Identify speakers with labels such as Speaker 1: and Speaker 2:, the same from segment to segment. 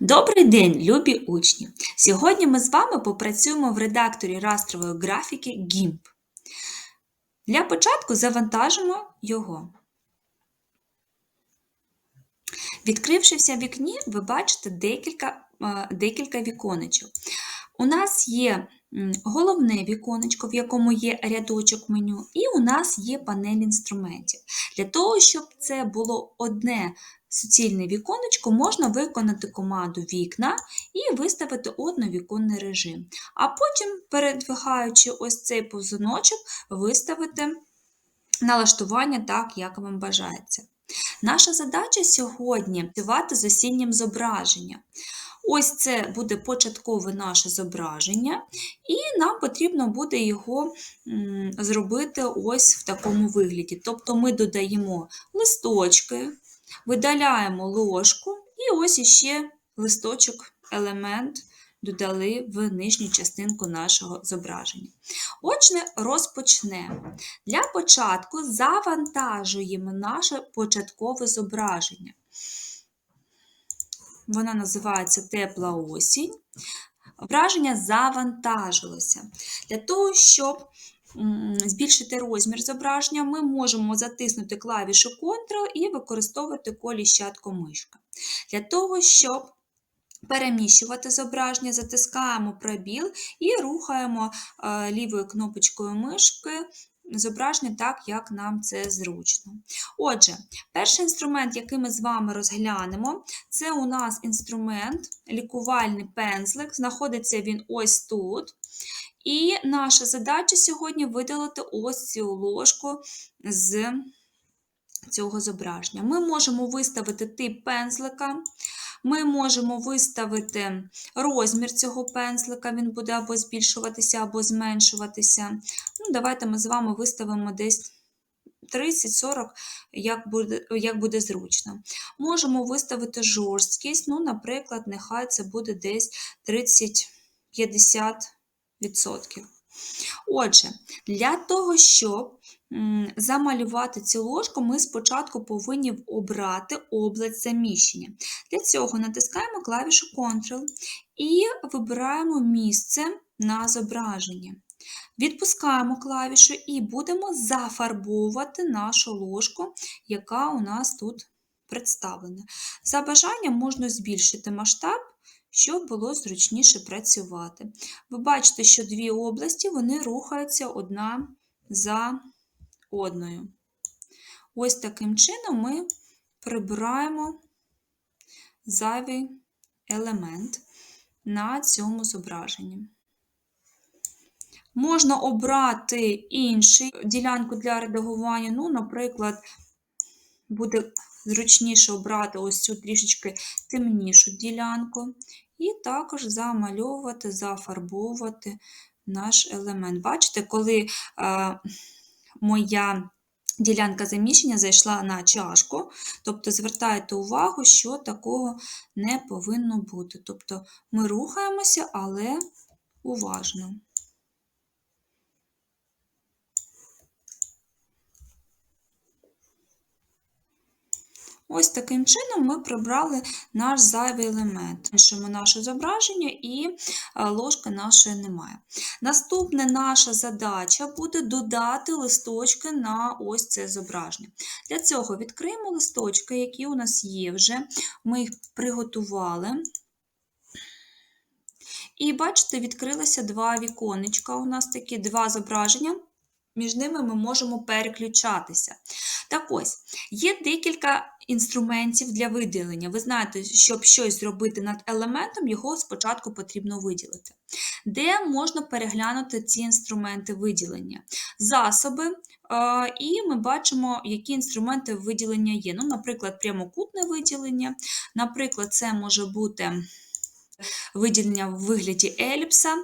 Speaker 1: Добрий день, любі учні! Сьогодні ми з вами попрацюємо в редакторі растрової графіки GIMP. Для початку завантажимо його. Відкрившися в вікні, ви бачите декілька, е, декілька віконечок. У нас є головне віконечко, в якому є рядочок меню, і у нас є панель інструментів. Для того, щоб це було одне суцільне віконечко, можна виконати команду вікна і виставити одновіконний режим. А потім, передвигаючи ось цей повзуночок, виставити налаштування так, як вам бажається. Наша задача сьогодні працювати з осіннім зображенням. Ось це буде початкове наше зображення, і нам потрібно буде його зробити ось в такому вигляді. Тобто ми додаємо листочки, видаляємо ложку, і ось іще листочок, елемент додали в нижню частинку нашого зображення. Отже, розпочнемо. Для початку завантажуємо наше початкове зображення. Вона називається Тепла осінь. Враження завантажилося. Для того, щоб збільшити розмір зображення, ми можемо затиснути клавішу Ctrl і використовувати коліщатку мишка. Для того, щоб переміщувати зображення, затискаємо пробіл і рухаємо е, лівою кнопочкою мишки зображення так, як нам це зручно. Отже, перший інструмент, який ми з вами розглянемо, це у нас інструмент лікувальний пензлик. Знаходиться він ось тут. І наша задача сьогодні видалити ось цю ложку з цього зображення. Ми можемо виставити тип пензлика, ми можемо виставити розмір цього пензлика, він буде або збільшуватися, або зменшуватися. Ну, Давайте ми з вами виставимо десь 30-40, як буде як буде зручно. Можемо виставити жорсткість, ну, наприклад, нехай це буде десь 30-50%. Отже, для того, щоб замалювати цю ложку, ми спочатку повинні обрати область заміщення. Для цього натискаємо клавішу Ctrl і вибираємо місце на зображення. Відпускаємо клавішу і будемо зафарбовувати нашу ложку, яка у нас тут представлена. За бажанням можна збільшити масштаб, щоб було зручніше працювати. Ви бачите, що дві області вони рухаються одна за одною. Ось таким чином ми прибираємо зайвий елемент на цьому зображенні. Можна обрати іншу ділянку для редагування, ну, наприклад, буде зручніше обрати ось цю трішечки темнішу ділянку, і також замальовувати, зафарбовувати наш елемент. Бачите, коли е, моя ділянка заміщення зайшла на чашку, тобто звертайте увагу, що такого не повинно бути. Тобто ми рухаємося, але уважно. Ось таким чином ми прибрали наш зайвий елемент. Зменшуємо наше зображення і ложки нашої немає. Наступна наша задача буде додати листочки на ось це зображення. Для цього відкриємо листочки, які у нас є вже. Ми їх приготували. І бачите, відкрилися два віконечка. У нас такі два зображення. Між ними ми можемо переключатися. Так ось, є декілька інструментів для виділення. Ви знаєте, щоб щось зробити над елементом, його спочатку потрібно виділити. Де можна переглянути ці інструменти виділення? Засоби, і ми бачимо, які інструменти виділення є. Ну, Наприклад, прямокутне виділення, наприклад, це може бути виділення в вигляді еліпса.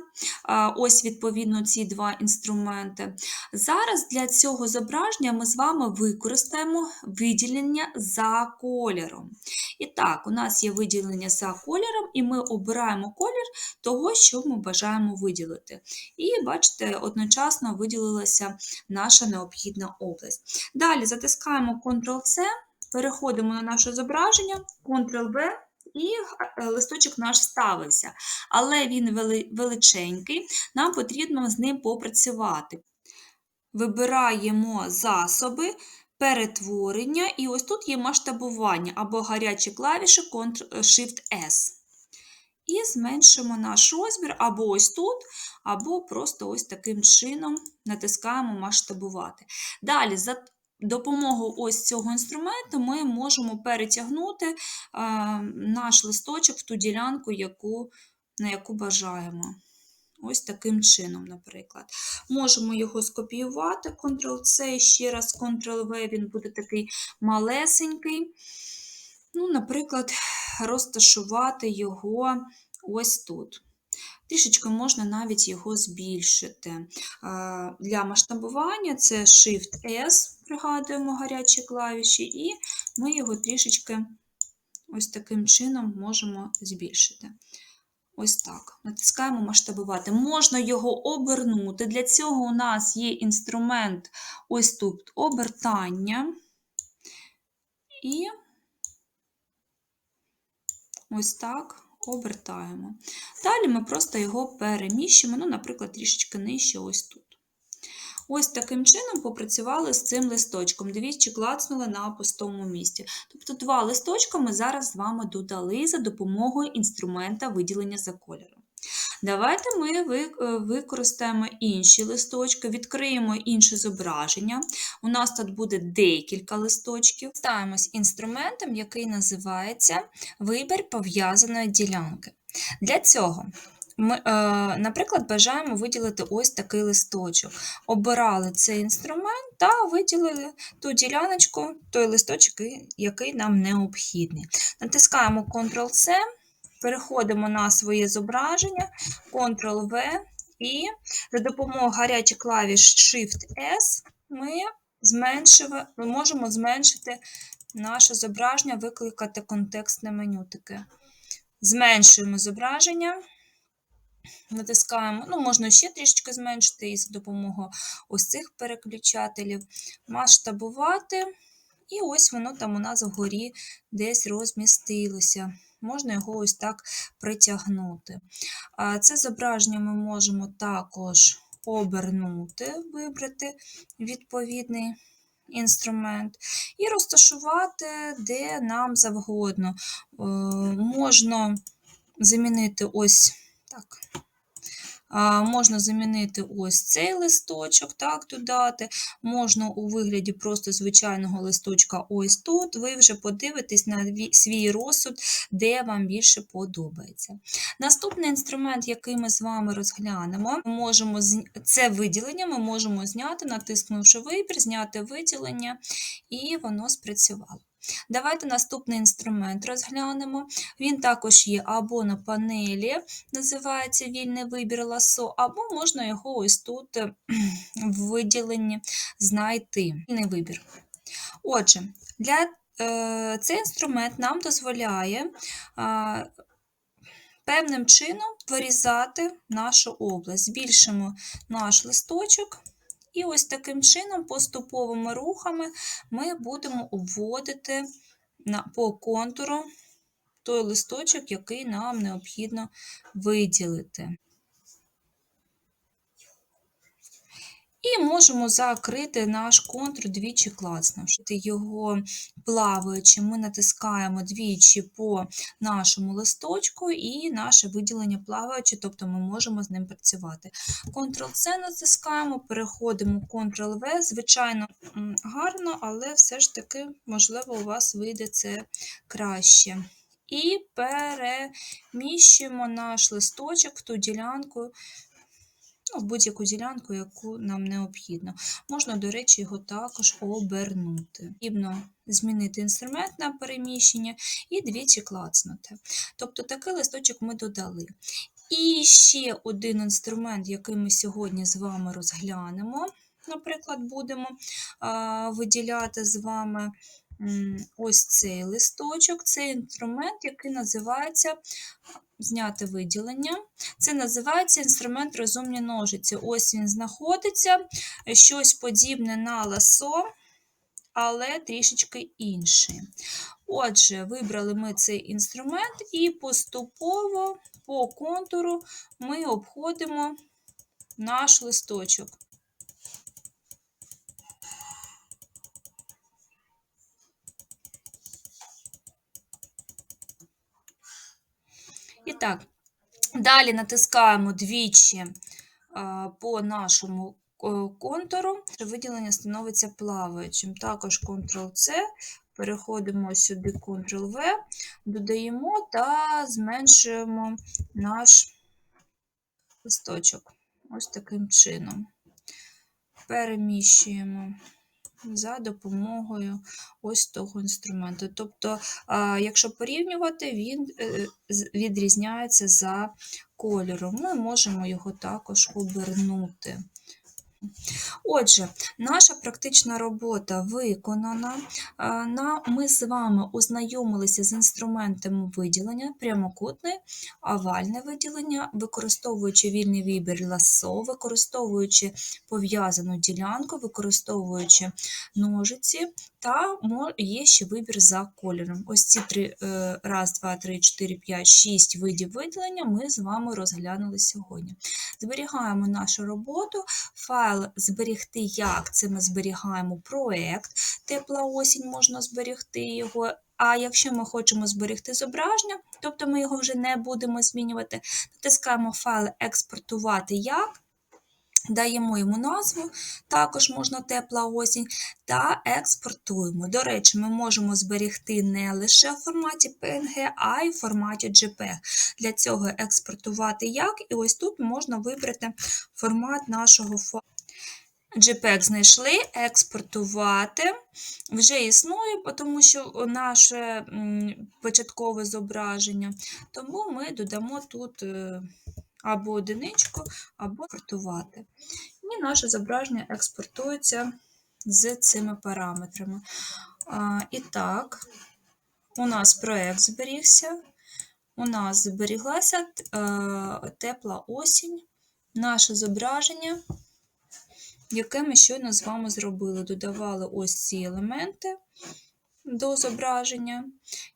Speaker 1: Ось, відповідно, ці два інструменти. Зараз для цього зображення ми з вами використаємо виділення за кольором. І так, у нас є виділення за кольором, і ми обираємо колір того, що ми бажаємо виділити. І бачите, одночасно виділилася наша необхідна область. Далі затискаємо Ctrl-C, переходимо на наше зображення, Ctrl-V і е, листочок наш ставився. Але він величенький, нам потрібно з ним попрацювати. Вибираємо засоби, перетворення, і ось тут є масштабування або гарячі клавіші Ctrl-Shift-S. І зменшимо наш розмір або ось тут, або просто ось таким чином натискаємо масштабувати. Далі, за допомогою ось цього інструменту, ми можемо перетягнути наш листочок в ту ділянку, яку, на яку бажаємо. Ось таким чином, наприклад. Можемо його скопіювати, Ctrl-C, ще раз Ctrl-V, він буде такий малесенький. Ну, наприклад, розташувати його ось тут. Трішечки можна навіть його збільшити. Е, Для масштабування це Shift-S, пригадуємо гарячі клавіші, і ми його трішечки ось таким чином можемо збільшити. Ось так. Натискаємо масштабувати. Можна його обернути. Для цього у нас є інструмент ось тут обертання. І ось так обертаємо. Далі ми просто його переміщимо, ну, наприклад, трішечки нижче ось тут. Ось таким чином попрацювали з цим листочком. Двічі клацнули на пустому місці. Тобто два листочка ми зараз з вами додали за допомогою інструмента виділення за кольором. Давайте ми е, використаємо інші листочки, відкриємо інше зображення. У нас тут буде декілька листочків. Ставимось інструментом, який називається Вибір пов'язаної ділянки. Для цього ми, е, наприклад, бажаємо виділити ось такий листочок. Обирали цей інструмент та виділили ту діляночку, той листочок, який нам необхідний. Натискаємо Ctrl-C, переходимо на своє зображення, Ctrl-V, і за допомогою гарячих клавіш Shift-S ми, ми можемо зменшити наше зображення, викликати контекстне меню. Зменшуємо зображення. Натискаємо, ну, можна ще трішечки зменшити і за допомогою ось цих переключателів, масштабувати, і ось воно там у нас вгорі десь розмістилося. Можна його ось так притягнути. Це зображення ми можемо також обернути, вибрати відповідний інструмент і розташувати де нам завгодно. Е, Можна замінити ось так. Можна замінити ось цей листочок, так, додати. Можна у вигляді просто звичайного листочка ось тут. Ви вже подивитесь на свій розсуд, де вам більше подобається. Наступний інструмент, який ми з вами розглянемо, можемо це виділення ми можемо зняти, натиснувши вибір, зняти виділення, і воно спрацювало. Давайте наступний інструмент розглянемо. Він також є або на панелі, називається вільний вибір ласо, або можна його ось тут е, в виділенні знайти. Вільний вибір. Отже, для, е, цей інструмент нам дозволяє е, певним чином вирізати нашу область. Збільшимо наш листочок. І ось таким чином, поступовими рухами, ми будемо обводити по контуру той листочок, який нам необхідно виділити. І можемо закрити наш контур двічі клацнувши. Його плаваючи, ми натискаємо двічі по нашому листочку, і наше виділення плаваючи, тобто ми можемо з ним працювати. Ctrl-C натискаємо, переходимо Ctrl-V. Звичайно, гарно, але все ж таки, можливо, у вас вийде це краще. І переміщуємо наш листочок в ту ділянку, ну, в будь-яку ділянку, яку нам необхідно. Можна, до речі, його також обернути. Потрібно змінити інструмент на переміщення і двічі клацнути. Тобто такий листочок ми додали. І ще один інструмент, який ми сьогодні з вами розглянемо. Наприклад, будемо виділяти з вами ось цей листочок, це інструмент, який називається зняти виділення. Це називається інструмент розумні ножиці. Ось він знаходиться, щось подібне на ласо. але трішечки інший. Отже, вибрали ми цей інструмент і поступово по контуру ми обходимо наш листочок. Так, далі натискаємо двічі по нашому е, контуру. Виділення становиться плаваючим. Також Ctrl-C, переходимо сюди Ctrl-V, додаємо та зменшуємо наш листочок. Ось таким чином. Переміщуємо за допомогою ось того інструменту. Тобто, якщо порівнювати, він е, відрізняється за кольором. Ми можемо його також обернути. Отже, наша практична робота виконана. Ми з вами ознайомилися з інструментами виділення, прямокутне, овальне виділення, використовуючи вільний вибір ласо, використовуючи пов'язану ділянку, використовуючи ножиці, та є ще вибір за кольором. Ось ці три, е, раз, два, три, чотири, п'ять, шість видів виділення ми з вами розглянули сьогодні. Зберігаємо нашу роботу. Файл зберегти як? Це ми зберігаємо проект. Тепла осінь можна зберегти його. А якщо ми хочемо зберегти зображення, тобто ми його вже не будемо змінювати, натискаємо файл експортувати як. Даємо йому назву, також можна тепла осінь, та експортуємо. До речі, ми можемо зберегти не лише в форматі PNG, а й в форматі JPEG. Для цього експортувати як, і ось тут можна вибрати формат нашого файлу. JPEG знайшли, експортувати вже існує, тому що наше початкове зображення, тому ми додамо тут е, або одиничку, або експортувати. І наше зображення експортується з цими параметрами. А, І так, у нас проєкт зберігся, у нас зберіглася е, тепла осінь, наше зображення, яке ми щойно з вами зробили. Додавали ось ці елементи до зображення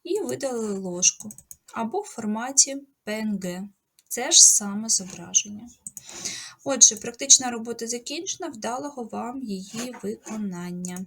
Speaker 1: і видали ложку або в форматі PNG. Це ж саме зображення. Отже, практична робота закінчена, вдалого вам її виконання.